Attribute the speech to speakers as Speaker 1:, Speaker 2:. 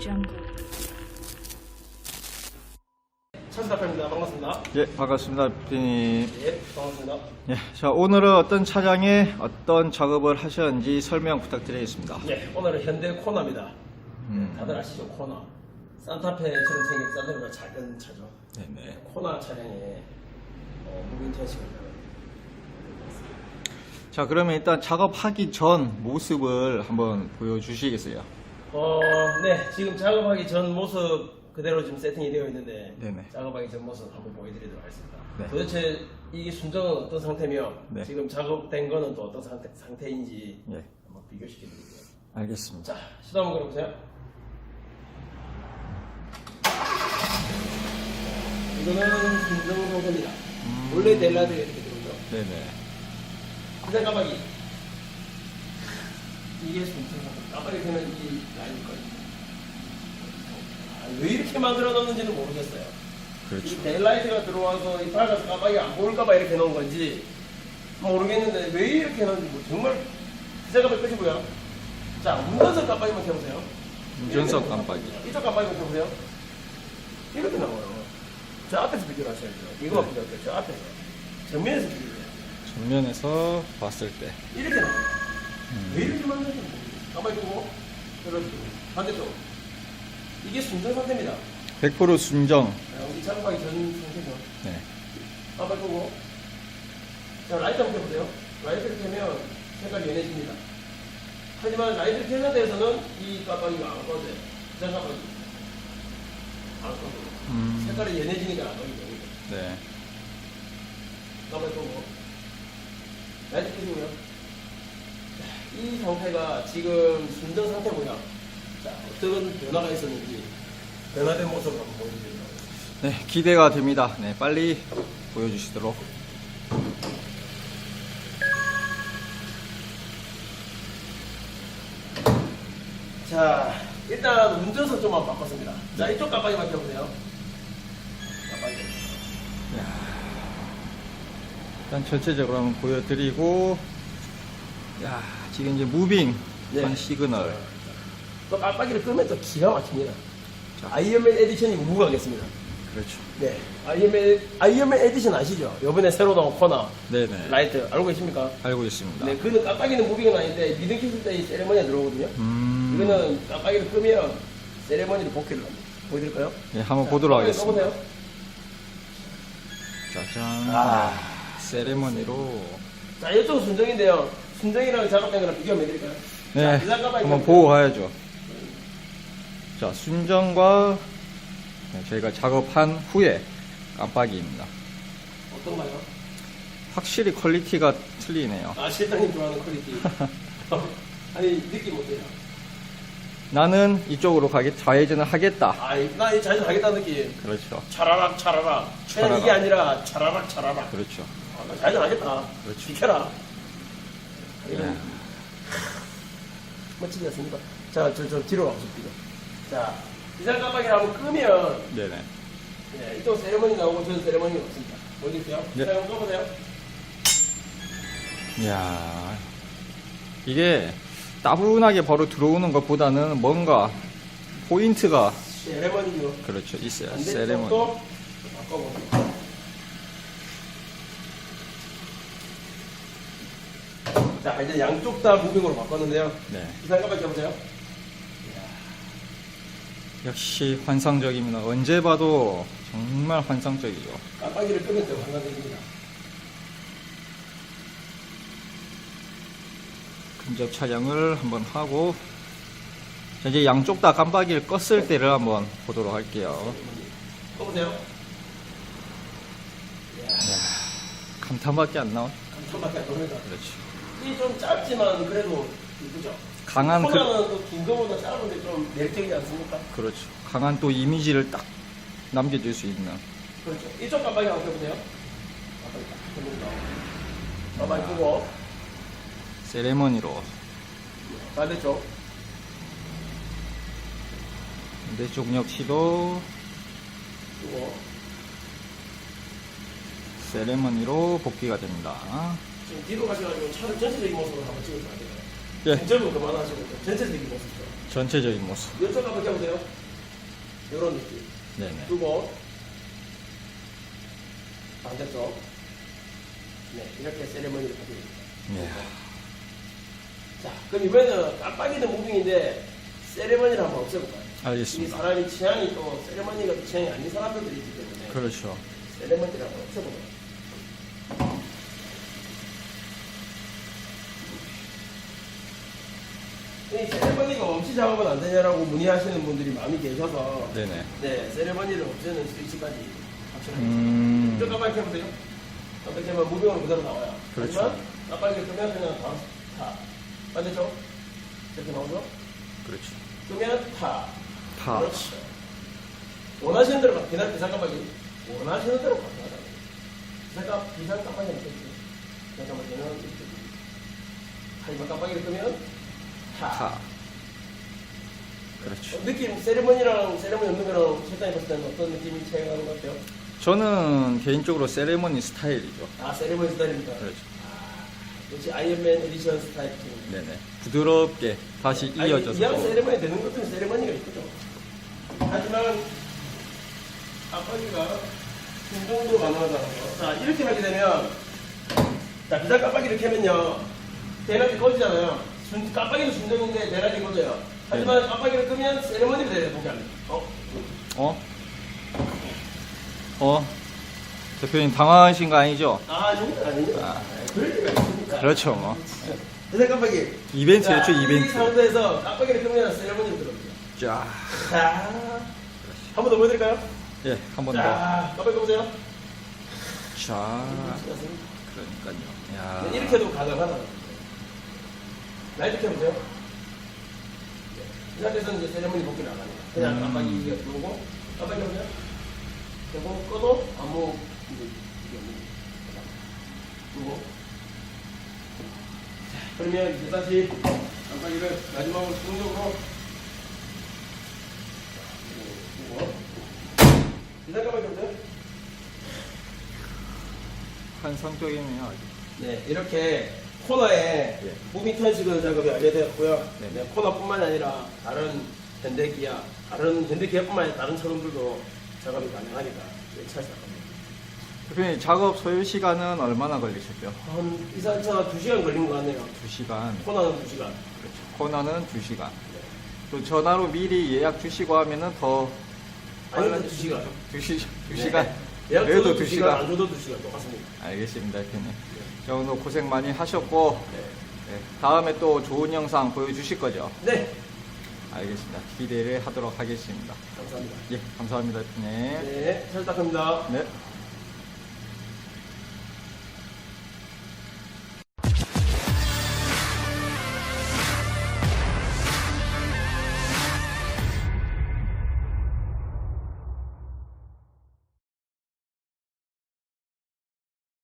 Speaker 1: jungle.
Speaker 2: 차수답입니다. 반갑습니다.
Speaker 3: 예, 반갑습니다, 피디님.
Speaker 2: 예, 반갑습니다.
Speaker 3: 예, 자, 오늘은 어떤 차량에 어떤 작업을 하셨는지 설명 부탁드리겠습니다.
Speaker 2: 예, 오늘은 현대 코나입니다.
Speaker 3: 음.
Speaker 2: 다들 아시죠? 코나. 산타페처럼 생긴 산타페가 작은 차죠.
Speaker 3: 네네.
Speaker 2: 코나 차량에 어, 무빙 테스트를
Speaker 3: 자, 그러면 일단 작업하기 전 모습을 한번 보여주시겠어요?
Speaker 2: 어, 네, 지금 작업하기 전 모습 그대로 지금 세팅이 되어 있는데
Speaker 3: 네네.
Speaker 2: 작업하기 전 모습 한번 보여드리도록 하겠습니다.
Speaker 3: 네.
Speaker 2: 도대체 이게 순정은 어떤 상태며
Speaker 3: 네.
Speaker 2: 지금 작업된 거는 또 어떤 상태, 상태인지
Speaker 3: 예,
Speaker 2: 한번 비교시켜 드릴게요.
Speaker 3: 알겠습니다.
Speaker 2: 자, 시도 한번 걸어보세요. 이거는 순정 상태입니다. 원래 델라드가 이렇게 들어오죠.
Speaker 3: 네네.
Speaker 2: 그다음 까마 귀. 이게 순정 상태. 까마귀 되면 이 라인 거예요. 아, 왜 이렇게 만들어 놓는지는 모르겠어요. 이
Speaker 3: 그렇죠.
Speaker 2: 델라이트가 들어와서 이 밝아서 까마귀 안 보일까봐 이렇게 놓은 건지 모르겠는데 왜 이렇게 해놨는지 뭐 정말 기자가 끝이고요. 자, 운전석 깜빡이만 켜보세요.
Speaker 3: 운전석 깜빡이.
Speaker 2: 이쪽 깜빡이만 켜보세요. 이렇게 나와요. 저 앞에서 비교를 하셔야죠. 이거만
Speaker 3: 네.
Speaker 2: 비교할게요. 저 앞에서. 정면에서 비교를 해요.
Speaker 3: 정면에서 봤을 때.
Speaker 2: 이렇게 나와요.
Speaker 3: 음.
Speaker 2: 왜 이렇게 만드는지 모르겠어요. 깜빡이 끄고, 이렇게 반대쪽. 이게 순정 상태입니다.
Speaker 3: 100% 순정.
Speaker 2: 자, 우리 작업하기 전 상태죠.
Speaker 3: 네.
Speaker 2: 깜빡 끄고. 자, 라이트 한번 켜보세요. 라이트를 켜면 색깔이 연해집니다. 하지만 라이트를 켜는 데에서는 이 깜빡이가 안 꺼져요. 저 깜빡이. 안 꺼져요.
Speaker 3: 음.
Speaker 2: 색깔이 연해지니까 안 꺼져요.
Speaker 3: 네.
Speaker 2: 깜빡 끄고. 라이트 켜시고요. 자, 이 상태가 지금 순정 상태고요. 자, 어떤 변화가 있었는지 변화된 모습을 한번 보여드리도록 하겠습니다.
Speaker 3: 네, 기대가 됩니다. 네, 빨리 보여주시도록.
Speaker 2: 자, 일단 운전석 좀만 바꿨습니다. 자, 이쪽 깜빡이만 켜보세요. 깜빡이.
Speaker 3: 일단 전체적으로 한번 보여드리고, 야, 지금 이제 무빙
Speaker 2: 네.
Speaker 3: 한 시그널.
Speaker 2: 또 깜빡이를 끄면 또 기가 막힙니다. 자, 아이언맨 에디션이 무가겠습니다.
Speaker 3: 그렇죠.
Speaker 2: 네. 아이언맨, 아이언맨 에디션 아시죠? 요번에 새로 나온 코너,
Speaker 3: 네네.
Speaker 2: 라이트, 알고 계십니까?
Speaker 3: 알고 있습니다.
Speaker 2: 네, 그는 깜빡이는 무빙은 아닌데, 미등 켰을 때 이 세레머니가 들어오거든요.
Speaker 3: 음.
Speaker 2: 이거는 깜빡이를 끄면 세레머니를 복귀를 합니다. 보여드릴까요?
Speaker 3: 네, 한번
Speaker 2: 자,
Speaker 3: 보도록 하겠습니다. 짜잔.
Speaker 2: 아.
Speaker 3: 세레머니로.
Speaker 2: 자, 이쪽은 순정인데요. 순정이랑 작업된 거랑 비교 한번 해드릴까요?
Speaker 3: 네,
Speaker 2: 자, 깜빡이
Speaker 3: 한번. 보고 가야죠. 자, 순정과 네, 저희가 작업한 후에 깜빡이입니다.
Speaker 2: 어떤가요?
Speaker 3: 확실히 퀄리티가 틀리네요.
Speaker 2: 아, 실장님 좋아하는 퀄리티. 아니, 느낌 어때요?
Speaker 3: 나는 이쪽으로 가겠, 좌회전을 하겠다.
Speaker 2: 아, 나이 자주 가겠다는 느낌.
Speaker 3: 그렇죠.
Speaker 2: 차라락, 차라락.
Speaker 3: 차라락.
Speaker 2: 이게 아니라 차라락, 차라락.
Speaker 3: 그렇죠.
Speaker 2: 아, 나 자주 가겠다.
Speaker 3: 그렇죠.
Speaker 2: 비켜라. 이런,
Speaker 3: 야.
Speaker 2: 멋지지 않습니까? 자, 저, 저 뒤로 와보십시오. 자, 비상 깜빡이를 한번 끄면,
Speaker 3: 네네.
Speaker 2: 네, 이쪽 세레머니 나오고 저는 세레머니 없습니다. 보여드릴게요.
Speaker 3: 네.
Speaker 2: 자, 한번 꺼보세요.
Speaker 3: 이야. 이게 따분하게 바로 들어오는 것보다는 뭔가 포인트가
Speaker 2: 세레머니요.
Speaker 3: 그렇죠. 있어요. 세레머니.
Speaker 2: 반대쪽도 바꿔보세요. 자, 이제 양쪽 다 무빙으로 바꿨는데요.
Speaker 3: 네.
Speaker 2: 비상 깜빡이 켜보세요.
Speaker 3: 역시 환상적입니다. 언제 봐도 정말 환상적이죠.
Speaker 2: 깜빡이를 끄면 더 환상적입니다.
Speaker 3: 근접 촬영을 한번 하고 자, 이제 양쪽 다 깜빡이를 껐을 때를 한번 보도록 할게요.
Speaker 2: 꺼보세요.
Speaker 3: 감탄밖에 안 나온.
Speaker 2: 감탄밖에 안 나옵니다.
Speaker 3: 그렇죠.
Speaker 2: 이 좀 짧지만 그래도 이쁘죠?
Speaker 3: 강한 그,
Speaker 2: 코나는 또긴 거보다 짧은데 좀 매력적이지 않습니까?
Speaker 3: 그렇죠. 강한 또 이미지를 딱 남겨줄 수 있는.
Speaker 2: 그렇죠. 이쪽 깜빡이 한번 켜보세요. 깜빡이 딱 켜봅니다. 깜빡이 끄고
Speaker 3: 세레머니로
Speaker 2: 반대쪽
Speaker 3: 반대쪽 역시도
Speaker 2: 끄고
Speaker 3: 세레머니로 복귀가 됩니다.
Speaker 2: 지금 뒤로 가셔가지고 차를 전체적인 모습으로 한번 찍어주면 안 될까요?
Speaker 3: 예.
Speaker 2: 전체적으로 그만하시고 전체적인 모습으로
Speaker 3: 전체적인 모습.
Speaker 2: 이쪽 한번 해보세요. 이런 느낌.
Speaker 3: 네네.
Speaker 2: 두고 반대쪽. 네, 이렇게 세레머니를 가집니다.
Speaker 3: 예.
Speaker 2: 자, 그럼 이번에는 깜빡이는 무빙인데 세레머니를 한번 없애볼까요? 이
Speaker 3: 알겠습니다.
Speaker 2: 사람이 취향이 또 세레머니가 또 취향이 아닌 사람들이 있기 때문에
Speaker 3: 그렇죠.
Speaker 2: 세레머니를 한번 없애보자. 이 세레머니가 없이 작업은 안 되냐라고 문의하시는 분들이 많이 계셔서
Speaker 3: 네네.
Speaker 2: 네, 세레머니를 없애는 스위치까지 합쳐놓습니다.
Speaker 3: 음.
Speaker 2: 저 깜빡이 켜보세요. 깜빡이 켜면 무빙은 그대로 나와요.
Speaker 3: 그렇죠.
Speaker 2: 하지만 깜빡이를 끄면 그냥 바로 타. 맞죠? 이렇게 나오죠?
Speaker 3: 그렇죠.
Speaker 2: 끄면 타.
Speaker 3: 타.
Speaker 2: 그렇죠. 원하시는 대로 가. 비상, 비상 깜빡이. 원하시는 대로 가능하다. 비상, 깜- 비상 깜빡이는 이렇게. 비상 깜빡이는 이렇게. 하지만 깜빡이를 끄면 타.
Speaker 3: 타. 그렇죠.
Speaker 2: 어, 느낌, 세레머니랑 세레머니 없는 거랑 실장님 봤을 때는 어떤 느낌이 차이가 나는 것 같아요?
Speaker 3: 저는 개인적으로 세레머니 스타일이죠.
Speaker 2: 아, 세레머니 스타일입니다.
Speaker 3: 그렇죠.
Speaker 2: 역시 아이언맨 에디션 스타일 팀.
Speaker 3: 네네. 부드럽게 다시 이어져서.
Speaker 2: 이왕 세레머니 되는 것들은 세레머니가 있죠. 하지만 깜빡이가 순정도 가능하다는 거. 자, 이렇게 하게 되면 자, 비상 깜빡이를 켜면요. 대낮이 꺼지잖아요. 순, 깜빡이는 순정인데 대낮이 꺼져요. 하지만
Speaker 3: 네.
Speaker 2: 깜빡이를 끄면 세레머니로 돼요, 보면. 어?
Speaker 3: 어? 어? 대표님 당황하신 거 아니죠?
Speaker 2: 아, 아닙니다, 아닙니다.
Speaker 3: 아.
Speaker 2: 그럴 리가 있습니까?
Speaker 3: 그렇죠, 뭐.
Speaker 2: 비상 깜빡이.
Speaker 3: 이벤트 였죠,
Speaker 2: 자, 이
Speaker 3: 이벤트.
Speaker 2: 상태에서 깜빡이를 끄면 세레머니로 들어옵니다.
Speaker 3: 자,
Speaker 2: 자, 한번 더 보여드릴까요?
Speaker 3: 예, 한 번 더.
Speaker 2: 자, 깜빡이 보세요.
Speaker 3: 자, 그러니까요. 야,
Speaker 2: 네, 이렇게 해도 가능하다. 라이트 켜보세요. 네. 이 상태에서는 이제 세레머니 복귀 나갑니다. 그냥
Speaker 3: 음.
Speaker 2: 깜빡이 이게 들어오고, 깜빡이 켜보세요. 켜고 꺼도 아무 이제 이게 없는 그리고 자, 그러면 이제 다시 깜빡이를 마지막으로 수동적으로 끄고 비상 깜빡이 켜보세요.
Speaker 3: 환상적이네요.
Speaker 2: 네, 이렇게 코너에
Speaker 3: 예.
Speaker 2: 무빙 탄식을 작업이 완료되었고요.
Speaker 3: 네.
Speaker 2: 네, 코너뿐만 아니라 다른 현대기아, 다른 현대기아뿐만 아니라 다른 차량들도 작업이 가능하니까 네, 차 작업입니다.
Speaker 3: 대표님 작업 소요 시간은 얼마나 걸리셨죠?
Speaker 2: 한 이산차 2시간 걸린 것 같네요.
Speaker 3: 2시간.
Speaker 2: 코너는 2시간.
Speaker 3: 그렇죠. 코너는 2시간. 또 전화로 미리 예약 주시고 하면은 더
Speaker 2: 아니면
Speaker 3: 빨라질
Speaker 2: 2시간.
Speaker 3: 2시, 2시간.
Speaker 2: 예약
Speaker 3: 그래도
Speaker 2: 줘도 2시간,
Speaker 3: 2시간.
Speaker 2: 안 줘도 2시간 똑같습니다.
Speaker 3: 알겠습니다, 대표님. 자, 오늘 고생 많이 하셨고,
Speaker 2: 네.
Speaker 3: 네, 다음에 또 좋은 영상 보여주실 거죠?
Speaker 2: 네,
Speaker 3: 알겠습니다. 기대를 하도록 하겠습니다.
Speaker 2: 감사합니다.
Speaker 3: 예, 감사합니다, 대표님.
Speaker 2: 네, 잘 부탁합니다.
Speaker 3: 네.